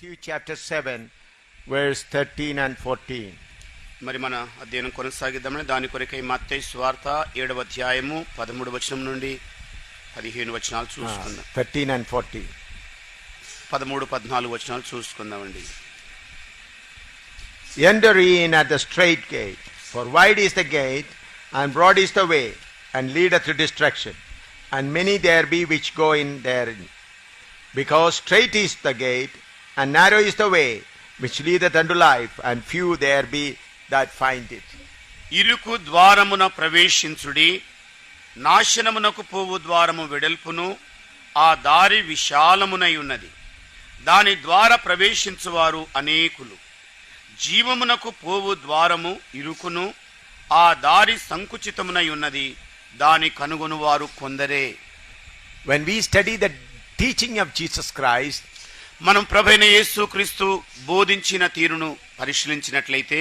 Matthew chapter seven verse thirteen and fourteen మరి మన అధ్యయనం కొనసాగిద్దామని దాని కొరకై మత్తై స్వార్థ ఏడవ అధ్యాయము పదమూడు వచనం నుండి పదిహేను వచనాలు చూసుకుందాం. థర్టీన్ అండ్ ఫోర్టీన్ పదమూడు పద్నాలుగు వచనాలు చూసుకుందామండి. Enter in at the strait gate for wide is the gate and broad is the way and lead a destruction and many there be which go in there because strait is the gate and narrow is the way, which leadeth unto life, and few there be that find it. ఇరుకు ద్వారమున ప్రవేశించుడి నాశనమునకు పోవు ద్వారము వెడల్పును ఆ దారి విశాలమునై ఉన్నది. దాని ద్వారా ప్రవేశించువారు అనేకులు. జీవమునకు పోవు ద్వారము ఇరుకును ఆ దారి సంకుచితమునై ఉన్నది. దాని కనుగొనువారు కొందరే. When we study the teaching of Jesus Christ, మనం ప్రభైన యేసు క్రీస్తు బోధించిన తీరును పరిశీలించినట్లయితే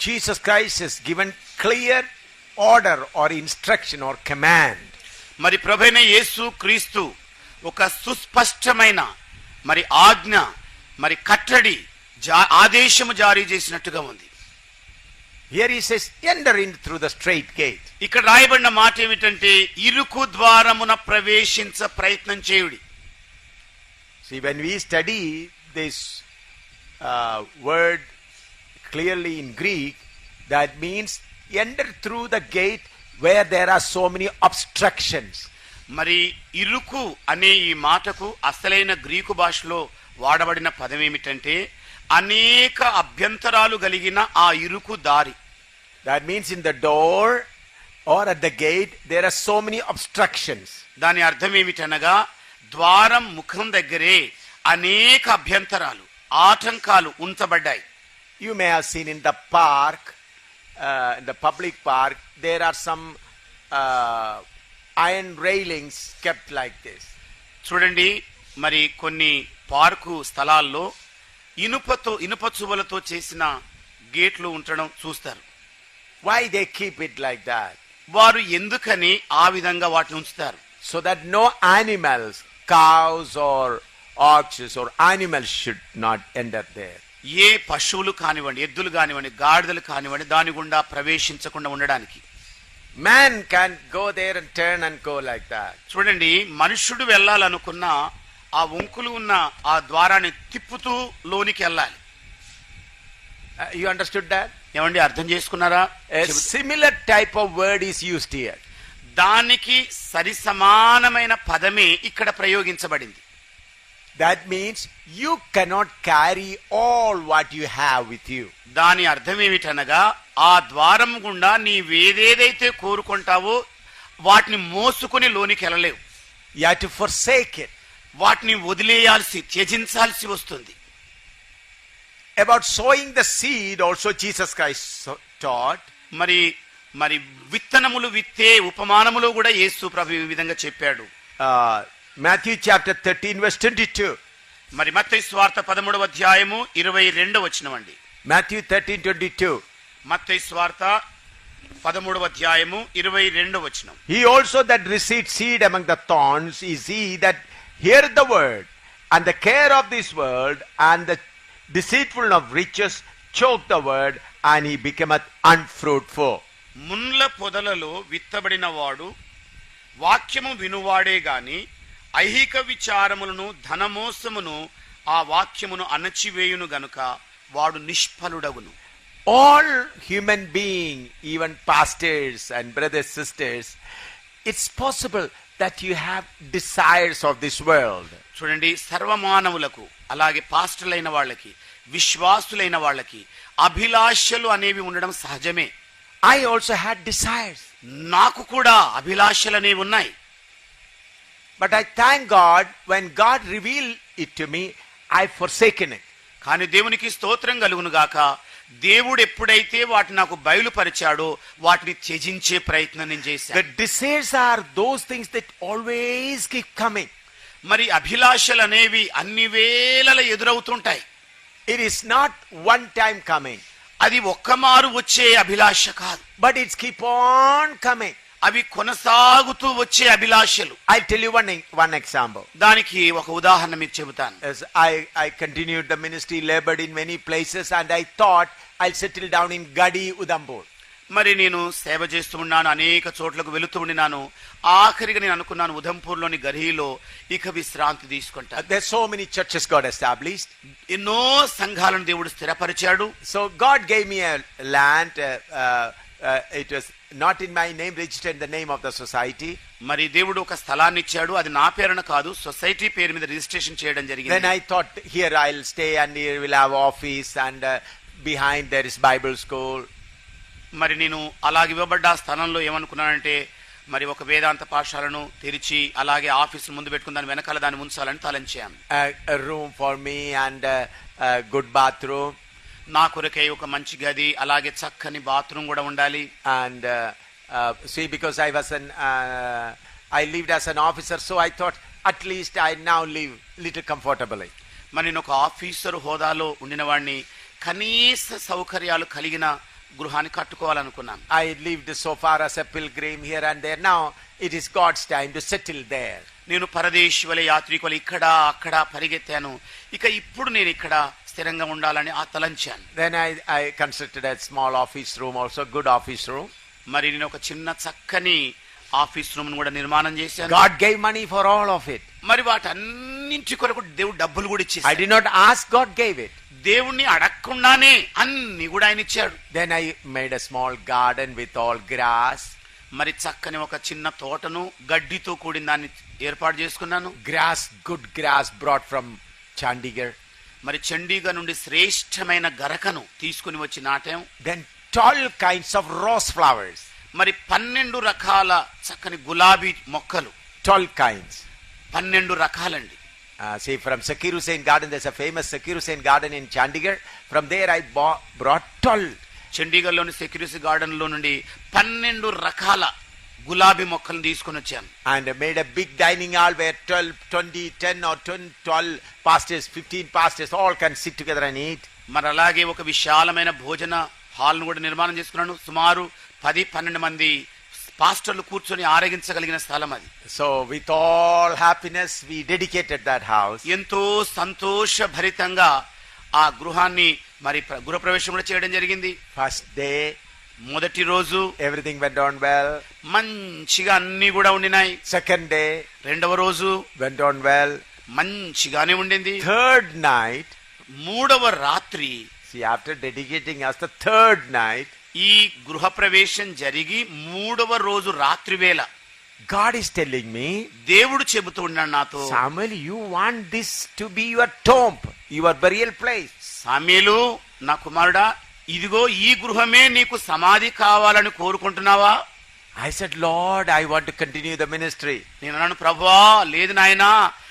Jesus Christ has given clear order or instruction or command. మరి ప్రభైన యేసు క్రీస్తు ఒక సుస్పష్టమైన మరి ఆజ్ఞ మరి కట్టడి ఆదేశము జారీ చేసినట్టుగా ఉంది Here he says, enter in through the straight gate. ఇక్కడ రాయబడిన మాట ఏమిటంటే ఇరుకు ద్వారమున ప్రవేశించ ప్రయత్నం చేయుడి See, when we study this uh, word clearly in Greek, that means enter through the gate where there are so many obstructions. మరి ఇరుకు అనే ఈ మాటకు అసలైన గ్రీకు భాషలో వాడబడిన పదం ఏమిటంటే అనేక అభ్యంతరాలు కలిగిన ఆ ఇరుకు దారి That means in the door or at the gate, there are so many obstructions. దాని అర్థం ఏమిటనగా ద్వారం ముఖం దగ్గరే అనేక అభ్యంతరాలు ఆటంకాలు ఉంచబడ్డాయి. You may have seen in the park in the public park there are some iron railings kept like this చూడండి మరి కొన్ని పార్కు స్థలాల్లో ఇనుపతో ఇనుప చువలతో చేసిన గేట్లు ఉండడం చూస్తారు. Why they keep it like that వారు ఎందుకని ఆ విధంగా వాటిని ఉంచుతారు? So that no animals cows or oxes or animals should not enter there. ఏ పశువులు కానివ్వండి ఎద్దులు కానివ్వండి గాడిదలు కానివ్వండి దాని గుండా ప్రవేశించకుండా ఉండడానికి Man can go there and turn and go like that. చూడండి మనుష్యుడు వెళ్ళాలనుకున్న ఆ వంకులు ఉన్న ఆ ద్వారాన్ని తిప్పుతూ లోనికి వెళ్ళాలి Uh, you understood that? ఏమండి అర్థం చేసుకున్నారా similar type of word is used here. దానికి సరిసమానమైన పదమే ఇక్కడ ప్రయోగించబడింది. That means you cannot carry all what you have with you దాని అర్థం ఏమిటనగా ఆ ద్వారం గుండా నీవేదేదైతే కోరుకుంటావో వాటిని మోసుకుని లోనికి వెళ్ళలేవు. యాట్ ఫర్ సేక్ వాటిని వదిలేయాల్సి త్యజించాల్సి వస్తుంది. About sowing the seed also Jesus Christ taught మరి మరి విత్తనములు విత్తే ఉపమానములు కూడా యేసు ప్రభు ఈ విధంగా చెప్పాడు. Matthew chapter thirteen verse twenty two మరి మత్ స్వార్థ పదమూడు అధ్యాయము ఇరవై రెండు వచ్చిన అండి మాథ్యూ థర్టీన్ ట్వంటీ టూ మత్ స్వార్థ పదమూడు అధ్యాయము ఇరవై రెండు వచ్చిన he also that received seed among the thorns is he that hear the word and the care of this word and the deceitful of riches choke the word and he became unfruitful ముండ్ల పొదలలో విత్తబడిన వాడు వాక్యము వినువాడే గాని ఐహిక విచారములను ధనమోసమును ఆ వాక్యమును అణచివేయును గనుక వాడు నిష్ఫలుడగును All human being, even pastors and brothers, sisters, it's possible that you have desires of this world. చూడండి సర్వమానవులకు అలాగే పాస్టర్లైన వాళ్ళకి విశ్వాసులైన వాళ్ళకి అభిలాషలు అనేవి ఉండడం సహజమే ఐ ఆల్సో హ్యాడ్ డిసైర్స్ నాకు కూడా అభిలాషలు అనేవి ఉన్నాయి. But I thank God when God reveal it to me I forsaken it కానీ దేవునికి స్తోత్రం కలుగును గాక. దేవుడు ఎప్పుడైతే వాటిని నాకు బయలుపరిచాడో వాటిని త్యజించే ప్రయత్నం నేను చేశాను. Desires are those things that always keep coming మరి అభిలాషలు అనేవి అన్ని వేళల ఎదురవుతుంటాయి. It is not one time coming అది ఒక్క మారు వచ్చే అభిలాష కాదు. But it's keep on coming అవి కొనసాగుతూ వచ్చే అభిలాషలు. I tell you one one example దానికి ఒక ఉదాహరణ మీకు చెబుతాను. I I the ministry laboured in many places and I thought I settle down in గడి ఉదంపూర్ మరి నేను సేవ చేస్తూ ఉన్నాను అనేక చోట్లకు వెళుతూ ఉండినాను. ఆఖరిగా నేను అనుకున్నాను ఉదంపూర్లోని గరిహీలో ఇక విశ్రాంతి తీసుకుంటా. So many churches God established ఎన్నో సంఘాలను దేవుడు స్థిరపరిచాడు. So God gave me land it was not in my name registered the name of the society మరి దేవుడు ఒక స్థలాన్ని ఇచ్చాడు. అది నా పేరున కాదు సొసైటీ పేరు మీద రిజిస్ట్రేషన్ చేయడం జరిగింది. Then I thought here I stay and here will have office and behind there is Bible school మరి నేను అలాగ ఇవ్వబడ్డ ఆ స్థలంలో ఏమనుకున్నానంటే మరి ఒక వేదాంత పాఠశాలను తెరిచి అలాగే ఆఫీసు ముందు పెట్టుకుని దాని వెనకాల దాన్ని ఉంచాలని తలంచాను me and uh, a good bathroom. నా కొరకై ఒక మంచి గది అలాగే చక్కని బాత్రూమ్ కూడా ఉండాలి because I was an, uh, I lived as an officer, so I thought at least I now live little comfortably. మరి నేను ఒక ఆఫీసర్ హోదాలో ఉండిన వాడిని కనీస సౌకర్యాలు కలిగిన గృహాన్ని కట్టుకోవాలనుకున్నాను. I leave the so far a simple dream here and there now it is God's time to settle there నేను పరదేశ్వల యాత్రికులు ఇక్కడ అక్కడ పరిగెత్తాను. ఇక ఇప్పుడు నేను ఇక్కడ స్థిరంగా ఉండాలని ఆ తలంచాను then I I constructed a small office room also good office room మరి నేను ఒక చిన్న చక్కని ఆఫీస్ రూమ్ కూడా నిర్మాణం చేశాను. God gave money for all of it మరి వాటి అన్నింటి కొరకు దేవుడు డబ్బులు కూడా ఇచ్చి I did not ask God gave it దేవుణ్ణి అడగకుండానే అన్ని కూడా ఆయన ఇచ్చాడు. Then I made a small garden with all grass మరి చక్కని ఒక చిన్న తోటను గడ్డితో కూడిన దాన్ని ఏర్పాటు చేసుకున్నాను. Grass good grass brought from Chandigarh మరి చండీగఢ్ నుండి శ్రేష్టమైన గరకను తీసుకుని వచ్చి నాటాం. Then tall kinds of rose flowers మరి పన్నెండు రకాల చక్కని గులాబీ మొక్కలు. ట్వెల్వ్ కాయిన్స్ పన్నెండు రకాలండి. See from Zakir Hussain garden there's a famous Zakir Hussain garden in Chandigarh from there I బా బ్రాట్ ట్వెల్వ్ చండీగఢ్లోని సకీర్ హుసేన్ గార్డెన్లో నుండి పన్నెండు రకాల గులాబీ మొక్కలు తీసుకొని వచ్చాను. And made a big dining hall where twelve twenty ten or twenty twelve places fifteen places all can sit together and eat మరి అలాగే ఒక విశాలమైన భోజన హాల్ను కూడా నిర్మాణం చేసుకున్నాను. సుమారు పది పన్నెండు మంది పాస్టర్లు కూర్చొని ఆరగించగలిగిన స్థలం అది. So with all happiness we dedicated that house ఎంతో సంతోష భరితంగా ఆ గృహాన్ని మరి గృహప్రవేశం కూడా చేయడం జరిగింది. ఫస్ట్ డే మొదటి రోజు ఎవ్రీథింగ్ వెంట్ ఆన్ వెల్ మంచిగా అన్ని కూడా ఉండినాయి. సెకండ్ డే రెండవ రోజు వెంట్ ఆన్ వెల్ మంచిగానే ఉండింది. థర్డ్ నైట్ మూడవ రాత్రి ఆఫ్టర్ డెడికేటింగ్ థర్డ్ నైట్ ఈ గృహ ప్రవేశం జరిగి మూడవ రోజు రాత్రి వేళ గాడ్ ఈస్ టెల్లింగ్ మీ దేవుడు చెబుతూ చెబుతున్నాడు నాతో Samuel you want this to be your tomb your burial place Samuel నా కుమారుడా ఇదిగో ఈ గృహమే నీకు సమాధి కావాలని కోరుకుంటున్నావా? I said Lord I want continue the ministry నేను అన్నాను ప్రభా లేదు నాయనా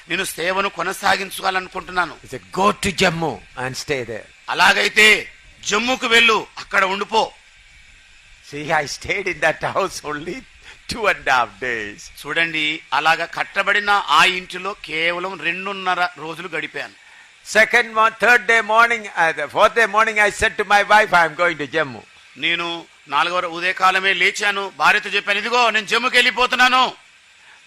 నేను సేవను కొనసాగించుకోవాలనుకుంటున్నాను. Go to Jammu and stay there అలాగైతే జమ్మూకు వెళ్ళు అక్కడ ఉండిపో. See, I stayed in that house only two and a half చూడండి అలాగా కట్టబడిన ఆ ఇంటిలో కేవలం రెండున్నర రోజులు గడిపాను. Second third day morning fourth day morning I said to my wife I'm going to Jammu నేను నాలుగవ ఉదయకాలమే లేచాను. భార్యతో చెప్పాను ఇదిగో నేను జమ్ముకి వెళ్ళిపోతున్నాను.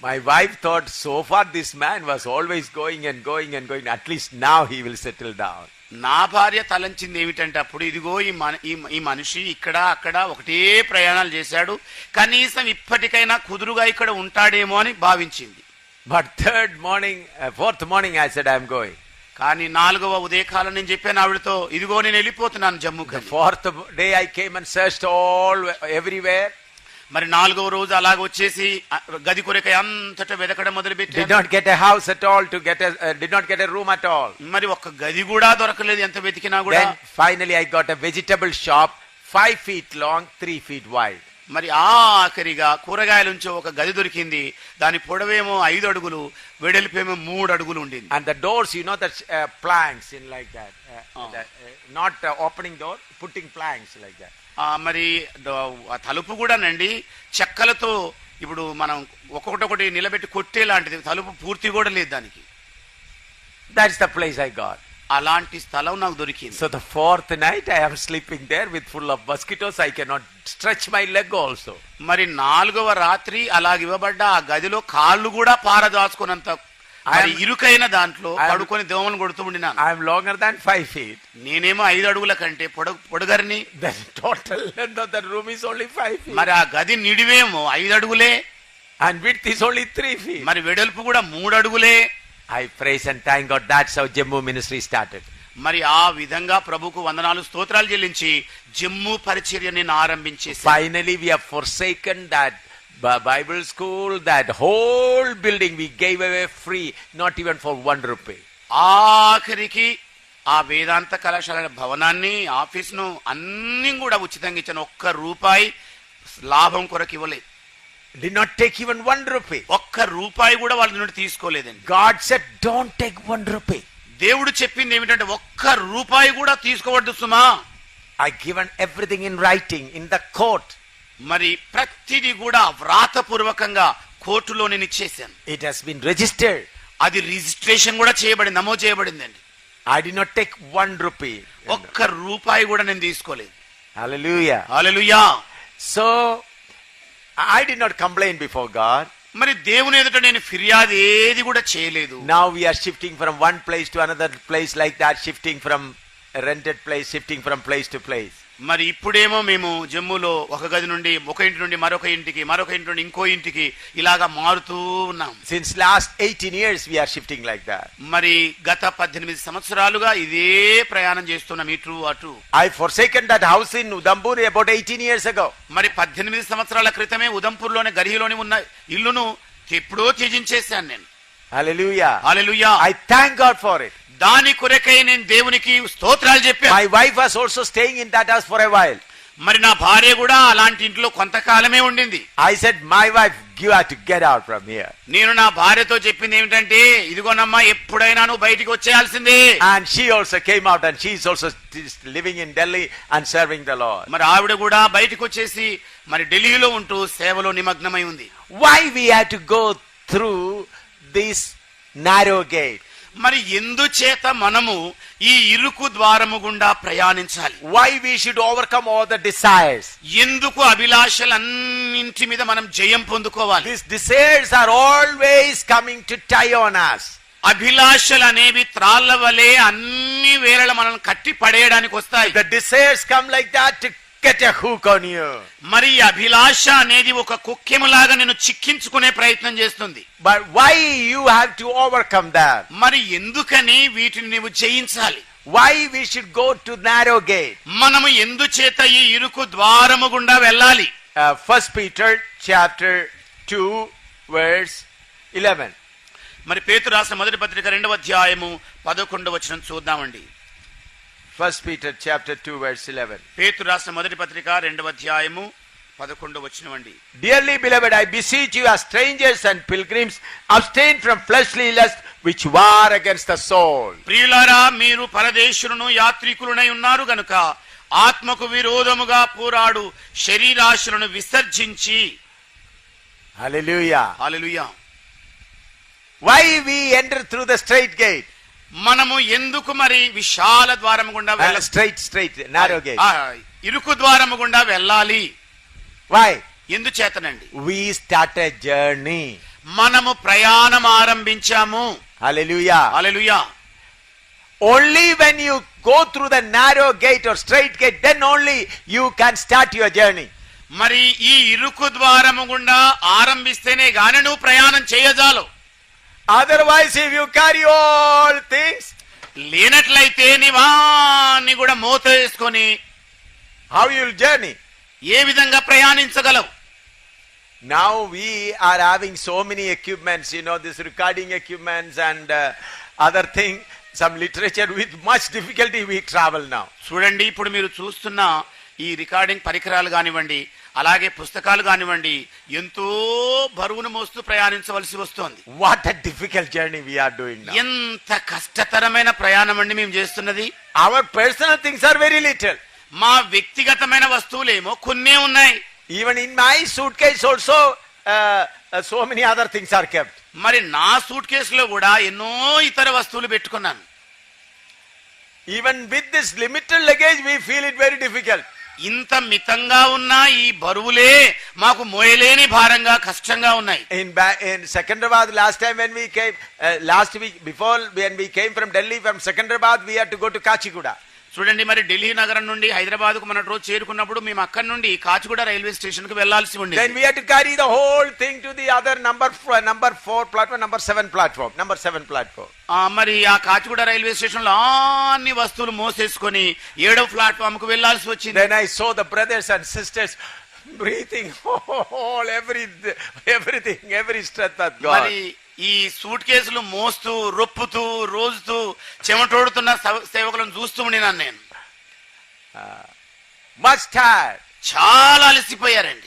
My wife thought so far this man was always going and going and going at least నా హీ విల్ సెటిల్ డౌన్ నా భార్య తలంచింది ఏమిటంటే అప్పుడు ఇదిగో ఈ మన ఈ- మనిషి ఇక్కడ అక్కడ ఒకటే ప్రయాణాలు చేశాడు కనీసం ఇప్పటికైనా కుదురుగా ఇక్కడ ఉంటాడేమో అని భావించింది morning, uh, fourth morning, I said, I am going. కానీ నాలుగవ ఉదయకాలం నేను చెప్పాను ఆవిడతో ఇదిగో నేను వెళ్ళిపోతున్నాను అని. fourth day, I came and searched all everywhere. మరి నాలుగో రోజు అలాగ వచ్చేసి గది కొరకై అంతట వెతకడం మొదలు పెట్టి ఒక గది కూడా దొరకలేదు ఎంత వెతికినా కూడా. Final I got vegetable shop five feet long three feet wide మరి ఆఖరిగా కూరగాయల నుంచి ఒక గది దొరికింది. దాని పొడవేమో ఐదు అడుగులు వెడల్పేమో మూడు అడుగులు ఉండింది. And the doors you know the planks in like that not opening door putting planks like that మరి తలుపు కూడానండి చెక్కలతో ఇప్పుడు మనం ఒక్కొక్కటొకటి నిలబెట్టి కొట్టేలాంటిది తలుపు పూర్తి కూడా లేదు దానికి. That the place I got అలాంటి స్థలం నాకు దొరికింది. So the fourth night I sleeping there with full of mosquitoes I cannot stretch my leg also మరి నాలుగవ రాత్రి అలాగ ఇవ్వబడ్డ ఆ గదిలో కాళ్ళు కూడా పారదాచుకున్నంత ఆయన ఇరుకైన దాంట్లో పడుకొని దోమలు కొడుతూ ఉండిన I'm longer than five feet నేనేమో ఐదు అడుగుల కంటే పొడగరిని. Total room is only five feet మరి ఆ గది నిడివేమో ఐదు అడుగులే. అండ్ విడ్ తీస్ ఓన్లీ త్రీ ఫీట్ మరి వెడల్పు కూడా మూడు అడుగులే. I praise and thank God that's our Jammu ministry started మరి ఆ విధంగా ప్రభుకు వందనాలు స్తోత్రాలు చెల్లించి జమ్మూ పరిచర్యని ఆరంభించి finally we are forsaken that Bible school that whole building we gave away free not even for one rupee ఆఖరికి ఆ వేదాంత కళాశాల భవనాన్ని ఆఫీస్ను అన్నీ కూడా ఉచితంగా ఇచ్చిన ఒక్క రూపాయి లాభం కొరకు ఇవ్వలేదు did not take even one rupee ఒక్క రూపాయి కూడా వాళ్ళ నుండి తీసుకోలేదండి. God said don't take one rupee దేవుడు చెప్పింది ఏమిటంటే ఒక్క రూపాయి కూడా తీసుకోవద్దు సుమా. I given everything in writing in the court మరి ప్రతిది కూడా వ్రాతపూర్వకంగా కోర్టులో నేను ఇచ్చేసాను ఇట్ హస్ బిన్ రిజిస్టర్డ్ అది రిజిస్ట్రేషన్ కూడా చేయబడి నమోదు చేయబడింది అండి I did not take one rupee ఒక్క రూపాయి కూడా నేను తీసుకోలేదు. Hallelujah hallelujah so I did not complaint before God మరి దేవుని ఎదుట నేను ఫిర్యాదు ఏది కూడా చేయలేదు. నా we are shifting from one place to another place like that shifting from rented place shifting from place to place మరి ఇప్పుడేమో మేము జమ్మూలో ఒక గది నుండి ఒక ఇంటి నుండి మరొక ఇంటికి మరొక ఇంటి నుండి ఇంకో ఇంటికి ఇలాగా మారుతూ ఉన్నాం last 18 years we are shifting like that. మరి గత పద్దెనిమిది సంవత్సరాలుగా ఇదే ప్రయాణం చేస్తున్నాం ఇటు అటు I forsaken that house in Udambur about 18 years ago. మరి పద్దెనిమిది సంవత్సరాల క్రితమే ఉదంపూర్లోని గరిహిలోని ఉన్న ఇల్లును ఎప్పుడో త్యజించేశాను నేను దాని కొరకై నేను దేవునికి స్తోత్రాలు చెప్పి my wife was also staying in that house for a while మరి నా భార్య కూడా అలాంటి ఇంట్లో కొంతకాలమే ఉండింది. I said my wife give or to get out from here నేను నా భార్యతో చెప్పింది ఏమిటంటే ఇదిగోనమ్మా ఎప్పుడైనా నువ్వు బయటికి వచ్చేయాల్సింది. And she also came out and she also living in Delhi and serving the Lord మరి ఆవిడ కూడా బయటకు వచ్చేసి మరి ఢిల్లీలో ఉంటూ సేవలో నిమగ్నమై ఉంది. Why we have to go through this narrow gate మరి ఎందుచేత మనము ఈ ఇరుకు ద్వారము గుండా ప్రయాణించాలి? Why we should overcome all the desires ఎందుకు అభిలాషలన్నింటి మీద మనం జయం పొందుకోవాలి? This desires are always coming to tie on us. అభిలాషలు అనేవి త్రాళ్ళ వలె అన్ని వేళల మనల్ని కట్టి పడేయడానికి వస్తాయి. The desires come like that to to get a hook on you. మరి అభిలాష అనేది ఒక కుక్కెములాగా నేను చిక్కించుకునే ప్రయత్నం చేస్తుంది But why you have to overcome that? మరి ఎందుకని వీటిని నువ్వు జయించాలి Why we should go to narrow gate? మనము ఎందుచేత ఈ ఇరుకు ద్వారము గుండా వెళ్ళాలి First Peter chapter 2 verse 11. మరి పేతు రాసిన మొదటి పత్రిక రెండవ అధ్యాయము పదకొండు వచనం చూద్దామండి first Peter chapter two verse eleven పేతు రాసిన మొదటి పత్రిక రెండవ అధ్యాయము పదకొండు వచ్చిన వండి dearly beloved I beseech you are strangers and pilgrims abstain from fleshly lust which war against the soul ప్రియులారా మీరు పరదేశులను యాత్రికులనై ఉన్నారు గనుక ఆత్మకు విరోధముగా పోరాడు శరీరాశులను విసర్జించి. Hallelujah hallelujah why we enter through the strait gate మనము ఎందుకు మరి విశాల ద్వారము గుండా Uh, వెళ్ళ straight, narrow gate. ఆ, ఇరుకు ద్వారము గుండా వెళ్ళాలి Why? ఎందుచేతనండి We start a journey. మనము ప్రయాణం ఆరంభించాము Hallelujah. Hallelujah Only when you go through the narrow gate or straight gate, then only you can start your journey. మరి ఈ ఇరుకు ద్వారము గుండా ఆరంభిస్తేనే గాని నువ్వు ప్రయాణం చేయజాలు otherwise you carry all things లేనట్లయితే నివాన్ని కూడా మూత వేసుకొని హౌ యుల్ జర్నీ ఏ విధంగా ప్రయాణించగలవు? Now we are having so many equipments you know this recording equipments and other thing some literature with much difficulty we travel now చూడండి ఇప్పుడు మీరు చూస్తున్న ఈ రికార్డింగ్ పరికరాలు కానివ్వండి అలాగే పుస్తకాలు కానివ్వండి ఎంతో బరువును మోస్తూ ప్రయాణించవలసి వస్తుంది. What difficult journey we are doing ఎంత కష్టతరమైన ప్రయాణం అండి మేము చేస్తున్నది. Our personal things are very little మా వ్యక్తిగతమైన వస్తువులు ఏమో కొన్నే ఉన్నాయి. Even in my suitcase also so many other things are kept మరి నా సూట్ కేస్లో కూడా ఎన్నో ఇతర వస్తువులు పెట్టుకున్నాను. Even with this limited luggage we feel it very difficult ఇంత మితంగా ఉన్న ఈ బరువులే మాకు మోయలేని భారంగా కష్టంగా ఉన్నాయి. Secunderabad last time when we came last week before when we came from Delhi from Secunderabad we who go to కాచి కూడా చూడండి మరి ఢిల్లీ నగరం నుండి హైదరాబాద్కు మన రోజు చేరుకున్నప్పుడు మేము అక్కడ నుండి కాచిగూడ రైల్వే స్టేషన్కు వెళ్ళాల్సి ఉండేది మరి ఆ కాచిగూడ రైల్వే స్టేషన్లో అన్ని వస్తువులు మోసేసుకుని ఏడో ప్లాట్ఫామ్కు వెళ్ళాల్సి వచ్చింది so the brothers and sisters breathing everything every strength ఈ సూట్ కేసులు మోస్తూ రొప్పుతూ రోజుతూ చెమటోడుతున్న సవ- సేవకులను చూస్తూ ఉండినాను నేను tired. చాలా అలసిపోయారండి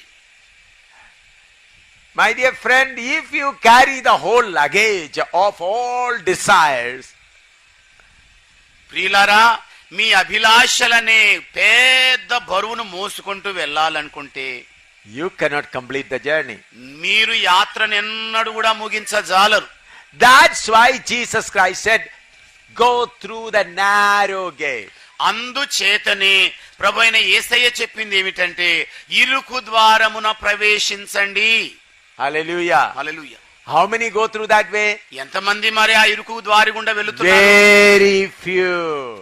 My dear friend, if you carry the whole luggage of all desires, ప్రియులారా మీ అభిలాషలనే పెద్ద బరువును మోసుకుంటూ వెళ్ళాలనుకుంటే you cannot complete the journey మీరు యాత్రను ఎన్నడూ కూడా ముగించ జాలరు that's why Jesus Christ said go through the narrow gate అందుచేతనే ప్రభు అయిన ఏసయ్య చెప్పింది ఏమిటంటే ఇరుకు ద్వారమున ప్రవేశించండి. How many go through that way ఎంత మంది మరి ఆ ఇరుకు ద్వారి గుండా వెళుతున్నారు? వెరీ ఫ్యూ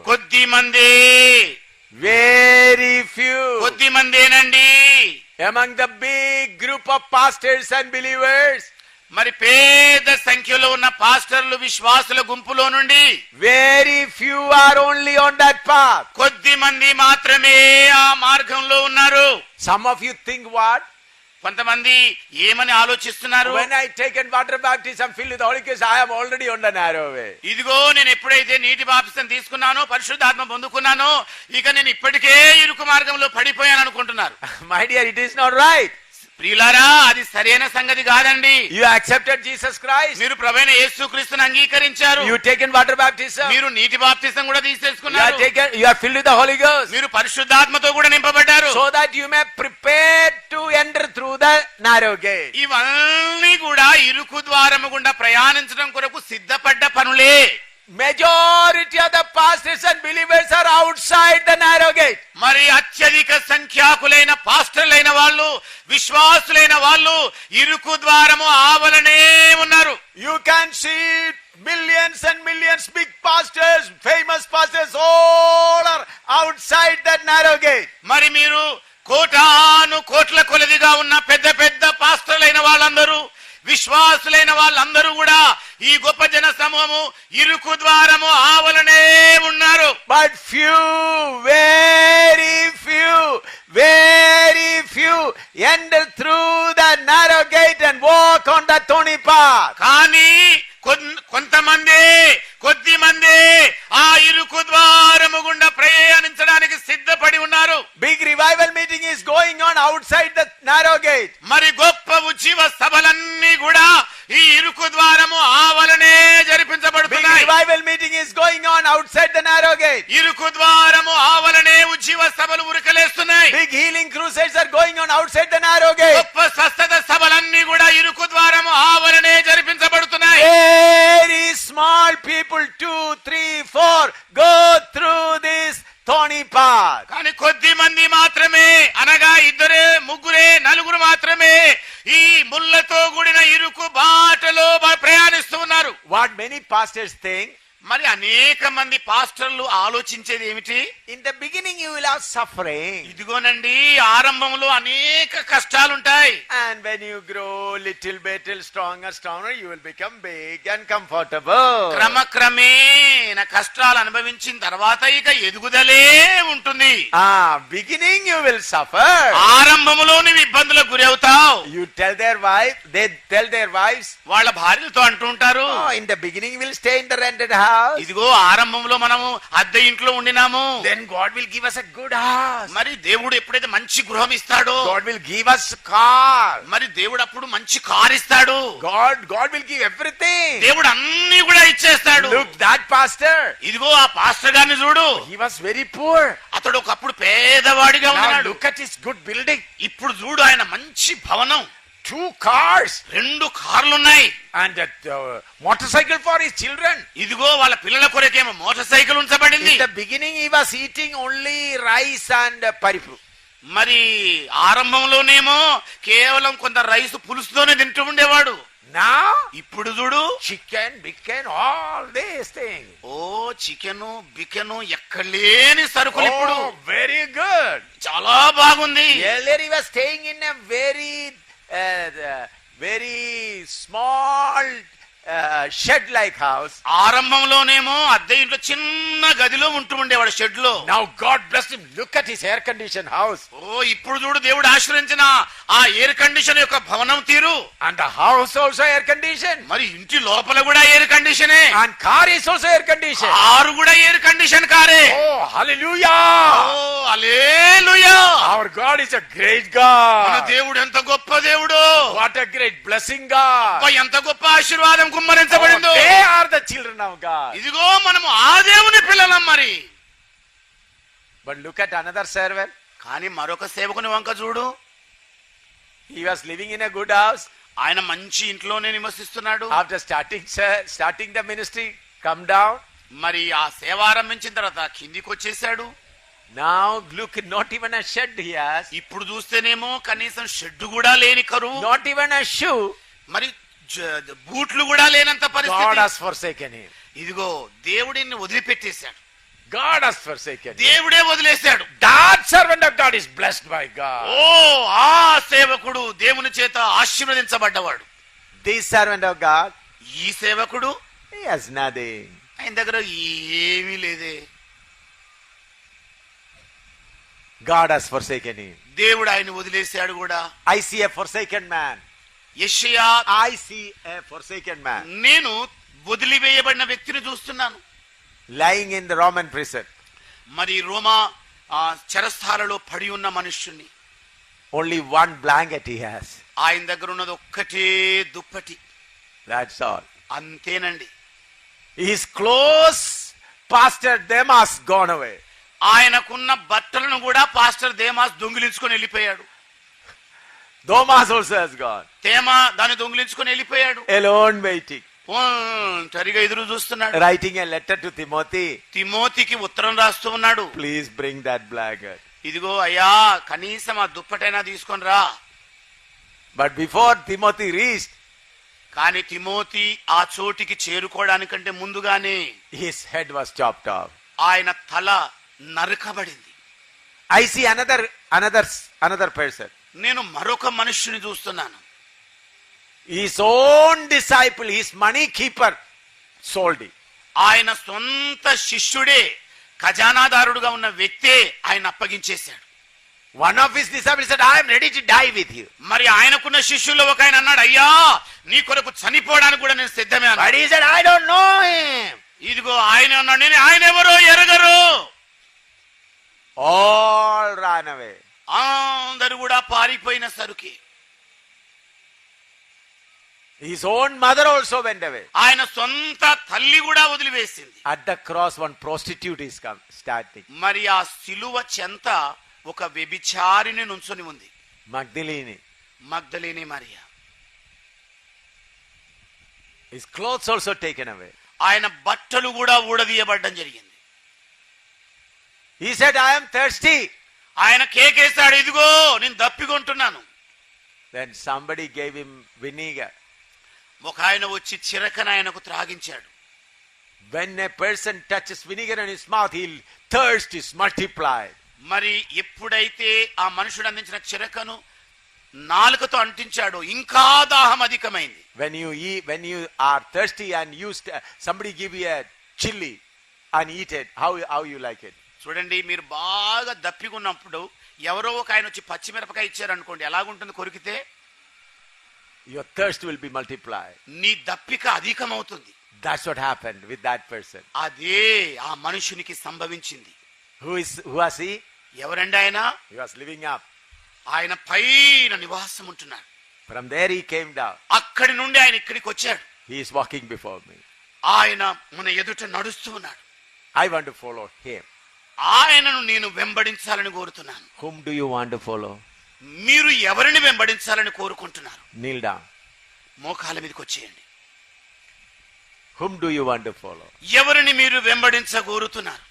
కొద్ది మంది. వెరీ ఫ్యూ కొద్ది మందేనండి. Among the big group of pastors and believers మరి పేద సంఖ్యలో ఉన్న పాస్టర్లు విశ్వాసుల గుంపులో నుండి very few are only on that path కొద్ది మంది మాత్రమే ఆ మార్గంలో ఉన్నారు. Some of you think what కొంతమంది ఏమని ఆలోచిస్తున్నారు? ఇదిగో నేను ఎప్పుడైతే నీటి బాప్సం తీసుకున్నానో పరిశుద్ధాత్మ పొందుకున్నానో ఇక నేను ఇప్పటికే ఇరుకు మార్గంలో పడిపోయాను అనుకుంటున్నారు. My dear it is not right ప్రియులారా అది సరైన సంగతి కాదండి. యు యాక్సెప్టెడ్ జీసస్ క్రైస్ట్ మీరు ప్రవేణ యేసు క్రీస్తుని అంగీకరించారు యు టేకెన్ వాటర్ బాప్టిజం మీరు నీటి బాప్టిజం కూడా తీసేసుకున్నారు. మీరు పరిశుద్ధాత్మతో కూడా నింపబడ్డారు. So that you may prepare narrow ఇవన్నీ కూడా ఇరుకు ద్వారము గుండా ప్రయాణించడం కొరకు సిద్ధపడ్డ పనులే. Majority of the pastors and believers are outside the narrow gate మరి అత్యధిక సంఖ్యాకులైన పాస్టర్లైన వాళ్ళు విశ్వాసులైన వాళ్ళు ఇరుకు ద్వారము ఆవలనే ఉన్నారు. You can see millions and millions big pastors famous pastors all are outside the narrow gate మరి మీరు కోటాను కోట్ల కొలదిగా ఉన్న పెద్ద పెద్ద పాస్టర్లైన వాళ్ళందరూ విశ్వాసులైన వాళ్ళందరూ కూడా ఈ గొప్ప జన సమూహము ఇరుకు ద్వారము ఆవలనే ఉన్నారు few, very few, very few enter through the narrow gate and walk on the thorny path. కానీ కొన్- కొంతమంది కొద్ది మంది ఆ ఇరుకు ద్వారము గుండా ప్రయాణించడానికి సిద్ధపడి ఉన్నారు Big revival meeting is going on outside the narrow gate. మరి గొప్ప ఉజ్జీవ సభలన్నీ కూడా ఈ ఇరుకు ద్వారము ఆవలనే జరిపించబడుతున్నాయి. Revival meeting is going on outside the narrow gate ఇరుకు ద్వారము ఆవలనే ఉజ్జీవ సభలు ఉరకలేస్తున్నాయి. Big healing crusades are going on outside the narrow gate గొప్ప స్వస్థత సభలన్నీ కూడా ఇరుకు ద్వారము ఆవలనే జరిపించబడుతున్నాయి. Very small people two three four go through this thorny path. కానీ కొద్ది మంది మాత్రమే అనగా ఇద్దరే ముగ్గురే నలుగురు మాత్రమే ఈ ముళ్ళతో కూడిన ఇరుకు బాటలో బ- ప్రయాణిస్తూ ఉన్నారు What many pastors think, మరి అనేక మంది పాస్టర్లు ఆలోచించేది ఏమిటి? In the beginning you will have suffering ఇదిగోనండి ఆరంభంలో అనేక కష్టాలు ఉంటాయి and when you grow little better little stronger stronger you will become big and comfortable క్రమక్రమేణ కష్టాలు అనుభవించిన తర్వాత ఇక ఎదుగుదలే ఉంటుంది. ఆ బిగినింగ్ యు విల్ సఫర్ ఆరంభంలోని ఇబ్బందులకు గురవుతావు you tell their wife they tell their wife వాళ్ళ భార్యలతో అంటూ ఉంటారు. In the beginning will stay in the rented house house. ఇదిగో ఆరంభంలో మనము అద్దె ఇంట్లో ఉండినాము Then God will give us a good house. మరి దేవుడు ఎప్పుడైతే మంచి గృహం ఇస్తాడో God will give us car. మరి దేవుడు అప్పుడు మంచి కారు ఇస్తాడు God, God will give everything. దేవుడు అన్ని కూడా ఇచ్చేస్తాడు Look, that pastor, ఇదిగో ఆ పాస్టర్ గారిని చూడు he was very poor. అతడు ఒకప్పుడు పేదవాడిగా Now ఉన్నాడు look at his good building. ఇప్పుడు చూడు ఆయన మంచి భవనం టూ కార్స్ రెండు కార్లు ఉన్నాయి and motorcycle for his children ఇదిగో వాళ్ళ పిల్లల కొరకేమో మోటార్ సైకిల్ ఉంచబడింది the beginning he was eating only rice and పరిపు మరి ఆరంభంలోనేమో కేవలం కొంత రైస్ పులుసుతోనే తింటూ ఉండేవాడు. నా ఇప్పుడు చూడు. చికెన్ బికెన్ all these thing oh chicken బికెన్ ఎక్కడ లేని సరుకులు ఇప్పుడు. వెరీ గుడ్ చాలా బాగుంది. Earlier was staying in a very Uh, very small shed like house ఆరంభంలోనేమో అద్దె ఇంట్లో చిన్న గదిలో ఉంటూ ఉండేవాడు షెడ్లో now God bless look at his air condition house ఓ ఇప్పుడు చూడు దేవుడు ఆశ్రయించిన ఆ ఎయిర్ కండిషన్ యొక్క భవనం తీరు. And house also air condition మరి ఇంటి లోపల కూడా air condition and car is also air condition car కూడా ఎయిర్ కండిషన్ కారే. ఓ hallelujah oh hallelujah our God is a great దేవుడు ఎంత గొప్ప దేవుడు. What a great blessing God ఎంత గొప్ప ఆశీర్వాదం కుమ్మరించ కానీ మరొక సేవకుని వంక చూడు. He was living in good house ఆయన మంచి ఇంట్లోనే నివసిస్తున్నాడు. After starting starting the ministry come down మరి ఆ సేవ ఆరంభించిన తర్వాత కిందికి వచ్చేసాడు now look not even a shed here ఇప్పుడు చూస్తేనేమో కనీసం షెడ్ కూడా లేని కరువు. నాట్ ఈవెన్ అ షూ మరి బూట్లు కూడా లేనంత పరిస్థితి. ఇదిగో దేవుడిని వదిలిపెట్టేశాడు has forsaken him. దేవుడే వదిలేశాడు That servant of God is blessed by God. ఓ ఆ సేవకుడు దేవుని చేత ఆశీర్వదించబడ్డవాడు This servant of God, ఈ సేవకుడు he has nothing. ఆయన దగ్గర ఏమీ లేదే has forsaken him. దేవుడు ఆయన వదిలేశాడు కూడా I see a forsaken man. యెషయా I see a forsaken man నేను వదిలివేయబడిన వ్యక్తిని చూస్తున్నాను lying in the Roman prison. మరి రోమా చెరస్థాలలో పడి ఉన్న మనుష్యుణ్ణి Only one blanket he has. ఆయన దగ్గర ఉన్నది ఒక్కటే దుప్పటి That's all. అంతేనండి His clothes, Pastor Demas, gone away. ఆయనకున్న బట్టలను కూడా పాస్టర్ దేమాస్ దొంగిలించుకొని వెళ్ళిపోయాడు దాన్ని దొంగిలించుకొని వెళ్ళిపోయాడు. ఎలోన్ వెయిటింగ్ సరిగా ఎదురు చూస్తున్నాడు. Writing a letter to Timothy తిమోతికి ఉత్తరం రాస్తూ ఉన్నాడు. ప్లీజ్ బ్రింగ్ దాట్ బ్లాగ్ ఇదిగో అయ్యా కనీసం ఆ దుప్పటైనా తీసుకొని రా. బట్ బిఫోర్ తిమోతి రీచ్ కానీ తిమోతి ఆ చోటికి చేరుకోవడానికంటే ముందుగానే his head was chopped off ఆయన తల నరకబడింది. I see another another another person నేను మరొక మనుష్యుని చూస్తున్నాను own disciple, his money keeper, sold him. ఆయన సొంత శిష్యుడే ఖజానాదారుడుగా ఉన్న వ్యక్తే ఆయన అప్పగించేశాడు One of his disciples said, I am ready to die with you. మరి ఆయనకున్న శిష్యుల్లో ఒక ఆయన అన్నాడు అయ్యా నీ కొరకు చనిపోవడానికి కూడా నేను సిద్ధమే అన్నాడు don't know him. ఇదిగో ఆయన అన్నాడు నేను ఆయన ఎవరో ఎరగరు All ran away. అందరు కూడా పారిపోయిన సరుకి. మదర్ ఆల్సో వెండవే ఆయన సొంత తల్లి కూడా వదిలివేసింది. At cross one prostitute is come starting మరి ఆ సిలువ చెంత ఒక వ్యభిచారిని నుంచుని ఉంది. Magdalene Magdalene Mariya. Is clothes also taken away ఆయన బట్టలు కూడా ఊడదీయబడడం జరిగింది. ఈ సెట్ ఐఎమ్ థర్స్టీ ఆయన కేకేశాడు ఇదిగో నేను దప్పికొంటున్నాను. Then somebody gave him vinegar ఒక ఆయన వచ్చి చిరకన ఆయనకు త్రాగించాడు. When a person touch vinegar and smart heal thirst is multiply మరి ఎప్పుడైతే ఆ మనుషుడు అందించిన చిరకను నాలుకతో అంటించాడు ఇంకా దాహం అధికమైంది. వెన్ యూ ఈ when you are thirsty and use somebody give you chilli and eat it how how you like it చూడండి మీరు బాగా దప్పికున్నప్పుడు ఎవరో ఒక ఆయన వచ్చి పచ్చిమిరపకాయ ఇచ్చారనుకోండి ఎలాగుంటుంది కొరికితే Your thirst will be multiplied. నీ దప్పిక అధికమవుతుంది That's what happened with that person. అదే ఆ మనుషునికి సంభవించింది Who is who was he? ఎవరండి ఆయన He was living up. ఆయన పైన నివాసం ఉంటున్నాడు From there he came down. అక్కడి నుండి ఆయన ఇక్కడికి వచ్చాడు He is walking before me. ఆయన మన ఎదుట నడుస్తూ ఉన్నాడు I want to follow him. ఆయనను నేను వెంబడించాలని కోరుతున్నాను Whom do you want to follow? మీరు ఎవరిని వెంబడించాలని కోరుకుంటున్నారు down. మోకాల మీదకి వచ్చేయండి Whom do you want to follow? ఎవరిని మీరు వెంబడించగోరుతున్నారు